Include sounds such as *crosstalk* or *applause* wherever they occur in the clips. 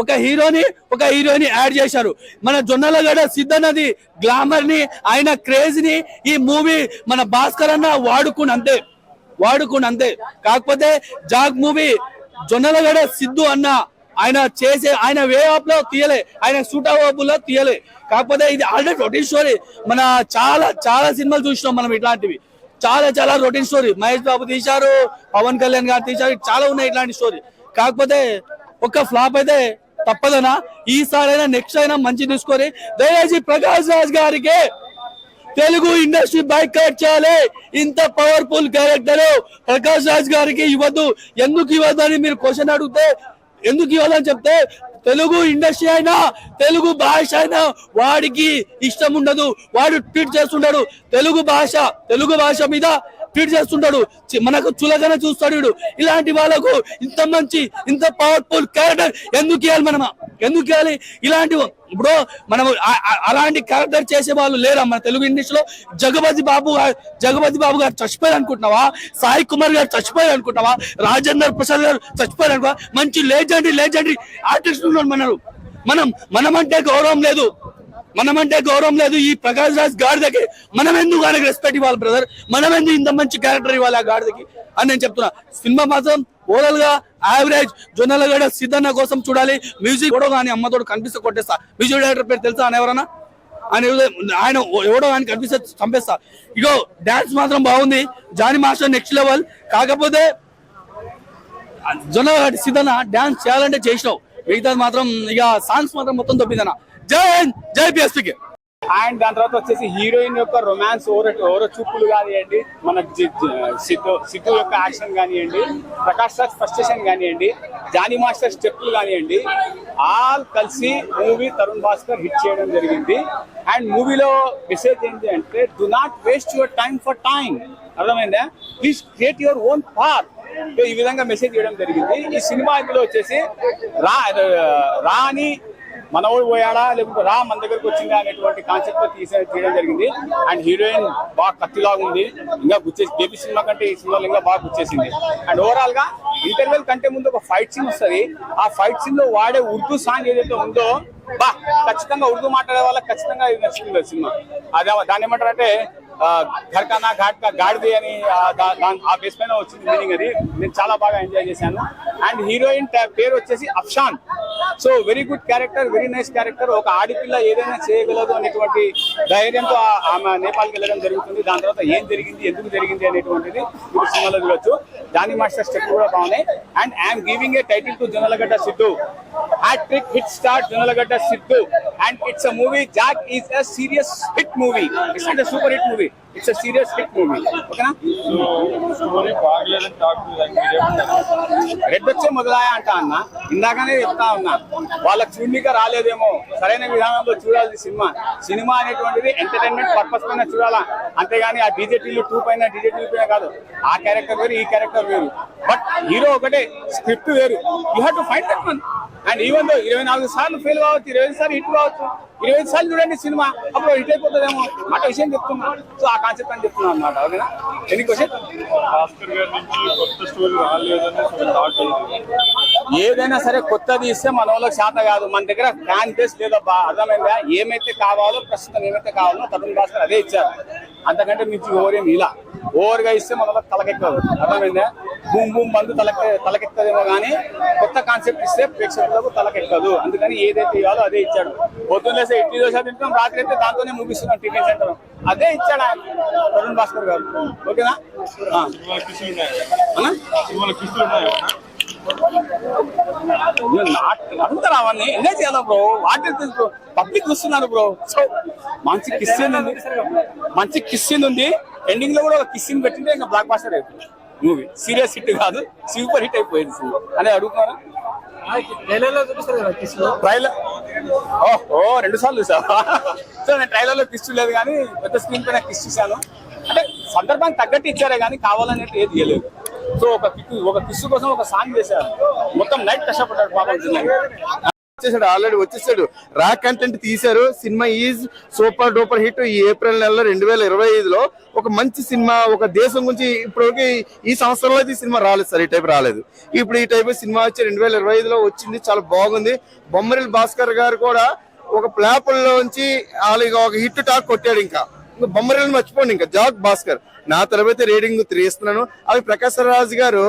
ఒక హీరోని ఒక హీరోని యాడ్ చేశారు. మన జొన్నలగడ సిద్ధన్నది గ్లామర్ని ఆయన క్రేజ్ని ఈ మూవీ మన భాస్కర్ అన్న వాడుకుని అంతే. వాడుకుని అంతే. కాకపోతే జాగ్ మూవీ జొన్నలగడ సిద్ధు అన్న ఆయన చేసే ఆయన వే ఆఫ్లో తీయలే. ఆయన సూట్ ఆఫ్లో తీయలే. కాకపోతే ఇది ఆల్రెడీ రొటీన్ స్టోరీ. మన చాలా చాలా సినిమాలు చూసినాం మనం ఇట్లాంటివి. చాలా చాలా రొటీన్ స్టోరీ. మహేష్ బాబు తీశారు పవన్ కళ్యాణ్ గారు తీశారు. చాలా ఉన్నాయి ఇట్లాంటి స్టోరీ. కాకపోతే ఒక్క ఫ్లాప్ అయితే తప్పదనా? ఈసారైనా అయినా నెక్స్ట్ అయినా మంచి తీసుకొని దయచేసి ప్రకాష్ రాజ్ గారికి తెలుగు ఇండస్ట్రీ బైకౌట్ చేయాలి. ఇంత పవర్ఫుల్ క్యారెక్టర్ ప్రకాష్ రాజ్ గారికి ఇవ్వద్దు. ఎందుకు ఇవ్వద్దు అని మీరు క్వశ్చన్ అడిగితే ఎందుకు ఇవ్వాలని చెప్తే తెలుగు ఇండస్ట్రీ అయినా తెలుగు భాష అయినా వాడికి ఇష్టం ఉండదు. వాడు ట్వీట్ చేస్తుంటాడు తెలుగు భాష తెలుగు భాష మీద ట్వీట్ చేస్తుంటాడు. మనకు చులకన చూస్తాడు వీడు. ఇలాంటి వాళ్ళకు ఇంత మంచి ఇంత పవర్ఫుల్ క్యారెక్టర్ ఎందుకు ఇవ్వాలి మనమా? ఎందుకు ఇవ్వాలి ఇలాంటి ఇప్పుడు మనం అలాంటి క్యారెక్టర్ చేసే వాళ్ళు లేరా? మన తెలుగు ఇండస్ట్రీలో జగపతి బాబు గారు జగపతి బాబు గారు చచ్చిపోయారు అనుకుంటున్నావా? సాయి కుమార్ గారు చచ్చిపోయారు అనుకుంటున్నావా? రాజేందర్ ప్రసాద్ గారు చచ్చిపోయారు అనుకో మంచి లేజెండరీ లేజెండరీ ఆర్టిస్ట్ ఉన్నారు మనరు. మనం మనమంటే గౌరవం లేదు. మనమంటే గౌరవం లేదు. ఈ ప్రకాష్ రాజ్ గాడిదకి మనం ఎందుకు ఆయనకు రెస్పెక్ట్ ఇవ్వాలి బ్రదర్ మనం ఎందుకు ఇంత మంచి క్యారెక్టర్ ఇవ్వాలి ఆ గాడిదకి? అని నేను చెప్తున్నా. సినిమా మాత్రం ఓవరాల్గా యావరేజ్ జొన్నలగడ సిద్ధన్న కోసం చూడాలి. మ్యూజిక్ కూడా కానీ అమ్మతోడు కనిపిస్తే కొట్టేస్తా. మ్యూజిక్ డైరెక్టర్ పేరు తెలుసా అని ఎవరన్నా? ఆయన ఆయన ఎవడో ఆయన కనిపిస్తే చంపేస్తా. ఇగో డాన్స్ మాత్రం బాగుంది. జానీ మాస్టర్ నెక్స్ట్ లెవెల్ కాకపోతే జొన్నలగడ సిద్ధన్న డాన్స్ చేయాలంటే చేసినావు. మిగతాది మాత్రం ఇక సాంగ్స్ మాత్రం మొత్తం తప్పిందన్న జై హింద్ జై పిఎస్పీకి అండ్ దాని తర్వాత వచ్చేసి హీరోయిన్ యొక్క రొమాన్స్ ఓర ఓర చూపులు కానివ్వండి మన సిద్ధు సిద్ధు యొక్క యాక్షన్ కానివ్వండి ప్రకాష్ రాజ్ ఫ్రస్ట్రేషన్ కానివ్వండి జానీ మాస్టర్ స్టెప్పులు కానివ్వండి ఆల్ కలిసి మూవీ తరుణ్ భాస్కర్ హిట్ చేయడం జరిగింది. అండ్ మూవీలో మెసేజ్ ఏంటి అంటే do not waste your time for time అర్థమైందా? Please create your own par ఈ విధంగా మెసేజ్ చేయడం జరిగింది. ఈ సినిమా ఇందులో వచ్చేసి రా రాణి మనోడు పోయాడా? లేకపోతే రా మన దగ్గరకు వచ్చిందా అనేటువంటి కాన్సెప్ట్ తీసే తీయడం జరిగింది. అండ్ హీరోయిన్ బాగా కత్తిలాగా ఉంది. ఇంకా గుచ్చేసి బేబీ సినిమా కంటే ఈ సినిమాలో ఇంకా బాగా గుచ్చేసింది. అండ్ ఓవరాల్గా ఇంటర్వెల్ కంటే ముందు ఒక ఫైట్ సీన్ వస్తుంది. ఆ ఫైట్ సీన్లో వాడే ఉర్దూ సాంగ్ ఏదైతే ఉందో బా ఖచ్చితంగా ఉర్దూ మాట్లాడే వాళ్ళకి ఖచ్చితంగా ఇది నచ్చుతుంది ఆ సినిమా. అదే దాన్ని ఏమంటారంటే ఘర్ ఘర్కానా ఘాట్ కా గాడిది అని ఆ ఆ బేస్ పైన వచ్చింది మీనింగ్ అది. నేను చాలా బాగా ఎంజాయ్ చేశాను. అండ్ హీరోయిన్ పేరు వచ్చేసి Afshan. So very good character very nice character. ఒక ఆడపిల్ల ఏదైనా చేయగలదు అనేటువంటి ధైర్యంతో ఆమె నేపాల్కి వెళ్ళడం జరుగుతుంది. దాని తర్వాత ఏం జరిగింది ఎందుకు జరిగింది అనేటువంటిది మీరు సినిమాలో చూడొచ్చు. జానీ మాస్టర్ స్టెప్ కూడా బాగున్నాయి. And I'm giving a title to Jonnalagadda Siddhu. Hat trick hit star Jonnalagadda Siddhu. And it's a movie Jack is a serious hit movie. It's అంటే super hit movie it's a serious hit movie ఓకేనా story రెడ్ మొదలాయా అంట అన్న. ఇందాకనే చెప్తా ఉన్నా. వాళ్ళకి చూడనిక రాలేదేమో. సరైన విధానంలో చూడాలి సినిమా. సినిమా అనేటువంటిది ఎంటర్టైన్మెంట్ పర్పస్ పైన చూడాలా? అంతేగాని ఆ డీజేటీలు టూ పైన డీజేటీలు పైన కాదు. ఆ క్యారెక్టర్ వేరు ఈ క్యారెక్టర్ వేరు. బట్ హీరో ఒకటే స్క్రిప్ట్ వేరు. You have to find that one and even though ఇరవై నాలుగు సార్లు ఫెయిల్ కావచ్చు ఇరవై సార్లు హిట్ కావచ్చు ఇరవై సార్లు చూడండి సినిమా అప్పుడు హిట్ అయిపోతుందేమో మాట విషయం చెప్తున్నా. సో ఆ కాన్సెప్ట్ అని చెప్తున్నా అన్నమాట ఓకేనా? ఎన్ని క్వశ్చన్ ఏదైనా సరే కొత్తది ఇస్తే మన వాళ్ళకి శాత కాదు. మన దగ్గర ఫ్యాన్ బేస్ లేదబ్బా. అర్థమైందా? ఏమైతే కావాలో ప్రస్తుతం ఏమైతే కావాలో తరుణ్ భాస్కర్ అదే ఇచ్చారు. అంతకంటే మించి ఓవరేం ఇలా. ఓవర్గా ఇస్తే మన వాళ్ళకి తలకెక్కదు. అర్థమైందా? బూమ్ బూమ్ బంధు తలకె తలకెక్కదేమో కానీ కొత్త కాన్సెప్ట్ ఇస్తే ప్రేక్షకులకు తలకెక్కదు. అందుకని ఏదైతే ఇవ్వాలో అదే ఇచ్చాడు. పొద్దున్న లేస్తే ఇడ్లీ దోశ తింటాం రాత్రి అయితే దాంతోనే ముగిస్తున్నాం టిఫిన్ సెంటర్. అదే ఇచ్చాడు ఆయన తరుణ్ భాస్కర్ గారు. ఓకేనా? ఆ. సినిమాల అవన్నీ ఎంజాయ్ చేయాలా బ్రో. వాటి బ్రో పబ్లిక్ చూస్తున్నారు బ్రో. సో మంచి కిస్సింగ్ ఉంది. మంచి కిస్సింగ్ ఉంది. ఎండింగ్లో కూడా ఒక కిస్సింగ్ పెట్టింటే ఇంకా బ్లాక్ బాస్టర్ అయిపోయింది మూవీ సీరియస్ హిట్ కాదు సూపర్ హిట్ అయిపోయింది సినిమా. అని అడుగుతున్నారు? ట్రైలర్ ఓ రెండు సార్లు చూసా సో నేను ట్రైలర్లో కిస్ లేదు కానీ పెద్ద స్క్రీన్ పైన కిస్ చూశాను. అంటే సందర్భానికి తగ్గట్టు ఇచ్చారే కానీ కావాలన్నట్టు ఏది ఇవ్వలేదు సో ఒక ఒక కిస్ కోసం ఒక సాంగ్ చేశారు మొత్తం నైట్ కష్టపడ్డాడు పాపం వచ్చేసాడు ఆల్రెడీ వచ్చేసాడు. రా కంటెంట్ తీశారు. సినిమా ఈజ్ సూపర్ డూపర్ హిట్ ఈ ఏప్రిల్ నెలలో రెండు వేల ఇరవై ఐదులో. ఒక మంచి సినిమా ఒక దేశం గురించి ఇప్పటివరకు ఈ సంవత్సరంలో అయితే ఈ సినిమా రాలేదు సార్ ఈ టైప్ రాలేదు. ఇప్పుడు ఈ టైప్ సినిమా వచ్చి రెండు వేల ఇరవై ఐదులో వచ్చింది చాలా బాగుంది. బొమ్మరిల్ భాస్కర్ గారు కూడా ఒక ప్లాపుల్లోంచి వాళ్ళకి ఒక హిట్ టాక్ కొట్టాడు ఇంకా. ఇంకా బొమ్మరిల్ని మర్చిపోండి ఇంకా. జాక్ భాస్కర్ నా తర్వాత రేటింగ్ త్రీ ఇస్తున్నాను. అవి ప్రకాశ్ రాజు గారు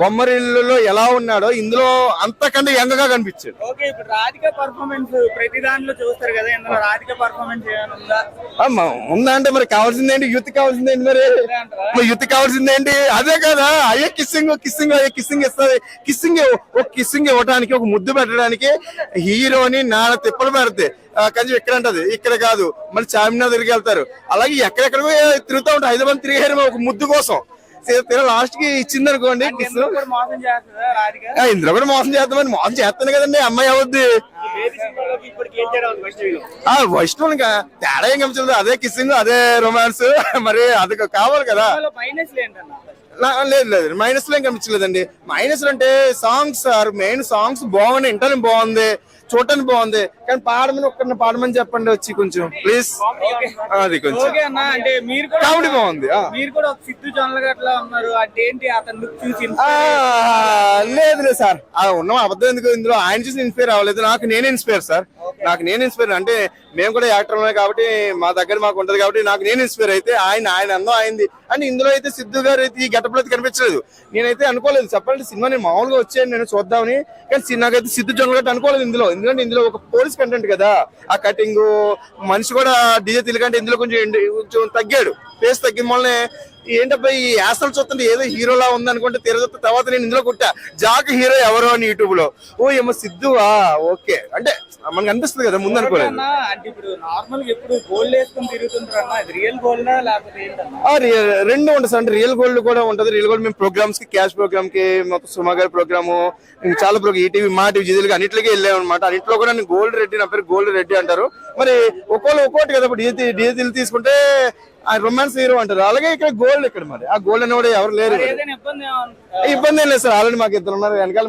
బొమ్మరిల్లులో ఎలా ఉన్నాడో ఇందులో అంతకంటే యంగ్గా కనిపించాడు. ఓకే ఇప్పుడు రాధిక పర్ఫార్మెన్స్ ప్రతి దాంట్లో చూస్తారు కదా ఇందులో రాధిక పర్ఫార్మెన్స్ ఏమైనా ఉందా? ఆ, మ- ఉందా అంటే మరి కావాల్సిందేంటి యూత్ కావాల్సిందేంటి మరి? మరి యూత్ కావాల్సిందేంటి అదే కదా అయ్యే కిస్సింగ్ కిస్సింగ్ అయ్యే కిస్సింగ్ ఇస్తుంది. కిస్సింగ్ ఒక కిస్సింగ్ ఇవ్వడానికి ఒక ముద్దు పెట్టడానికి హీరోని నాన్న తిప్పలు పెడితే కొంచెం ఇక్కడ అంటది ఇక్కడ కాదు. మళ్ళీ చార్మినార్ తిరిగి వెళ్తారు. అలాగే ఎక్కడెక్కడికో తిరుగుతూ ఉంటారు. హైదరాబాద్ తిరిగారు ఒక ముద్దు కోసం. తీరా లాస్ట్కి ఇచ్చింది అనుకోండి కిస్ ఇందులో కూడా మోసం చేద్దామని మోసం చేస్తాను కదండి అమ్మాయి అవద్ది. వైష్ణవ్ ఇంకా తేడా ఏం కనిపించలేదు అదే కిస్సింగ్ అదే రొమాన్స్ *laughs* మరి అది కావాలి కదా. లేదు లేదు మైనస్లో ఏం కనిపించలేదండి. మైనస్ అంటే సాంగ్స్ సార్ మెయిన్ సాంగ్స్ బాగున్నాయి ఇంటర్ని బాగుంది. చూడటానికి బాగుంది. కానీ పాడమని ఒక్కరిని పాడమని చెప్పండి వచ్చి కొంచెం ప్లీజ్ అది కొంచెం. ఓకే అన్న అంటే మీరు కూడా కామెడీ బాగుంది ఆ. మీరు కూడా ఒక సిద్ధు జొన్నలగట్ల ఉన్నారు. అంటే ఏంటి అతను లుక్ చూసి ఆ, లేదు లేదు సార్. ఆ ఉన్న అబద్ధం ఎందుకు? ఇందులో ఆయన చూసి ఇన్స్పైర్ అవ్వలేదు. నాకు నేను ఇన్స్పైర్ సార్ నాకు నేను ఇన్స్పైర్ అంటే మేము కూడా యాక్టర్ కాబట్టి మా దగ్గర మాకు ఉంటది కాబట్టి నాకు నేను ఇన్స్పైర్ అయితే ఆయన ఆయన అందం అయింది. అండ్ ఇందులో అయితే సిద్ధు గారు అయితే ఈ గెటప్లో అయితే కనిపించలేదు. నేనైతే అనుకోలేదు. చెప్పాలంటే సినిమా నేను మామూలుగా వచ్చాను నేను చూద్దామని. కానీ నాకైతే సిద్ధు జొన్న గట్ట అనుకోలేదు ఇందులో. ఎందుకంటే ఇందులో ఒక పోలీస్ కంటెంట్ కదా. ఆ కటింగ్ మనిషి కూడా డీజే తిలకంటే ఇందులో కొంచెం కొంచెం తగ్గాడు. ఫేస్ తగ్గిన వల్లనే ఏంటబ్బా ఈ యాసలు చూస్తుంటే ఏదో హీరోలా ఉంది అనుకుంటే తిరగత తర్వాత నేను ఇందులో కుట్టా. జాక్ హీరో ఎవరు అని యూట్యూబ్లో. ఓ ఏమో సిద్ధువా? ఓకే. అంటే మనకు అనిపిస్తుంది కదా ముందు అనుకోలేదు. అన్న అంటే ఇప్పుడు నార్మల్గా ఎప్పుడు గోల్డ్ వేసుకొని తిరుగుతుంటారు అన్న? ఇది రియల్ గోల్డా లేకపోతే ఏంటన్నా? ఆ, రి- రెండు ఉంటుంది అంటే రియల్ గోల్డ్ కూడా ఉంటుంది. రియల్ గోల్డ్ మేము ప్రోగ్రామ్స్కి క్యాష్ ప్రోగ్రామ్కి మొత్తం సుమా గారి ప్రోగ్రామ్ చాలా ప్రోగ్రామ్ ఈటీవీ మా టీవీ జిదిలకి అన్నిటికీ వెళ్ళాం అనమాట అన్నింటిలో కూడా నేను గోల్డ్ రెడ్డి నా పేరు గోల్డ్ రెడ్డి అంటారు. మరి ఒక్కోళ్ళు ఒక్కోటి కదా ఇప్పుడు డీజీ డీజీలు తీసుకుంటే ఆ రొమాన్స్ హీరో అంటారు. అలాగే ఇక్కడ గోల్డ్ ఇక్కడ మరి. ఆ గోల్డ్ అనేవాడు ఎవరు లేరు ఇబ్బంది ఏం లేదు సార్. ఆల్రెడీ మాకు ఇద్దరు ఉన్నారు. వెనకాల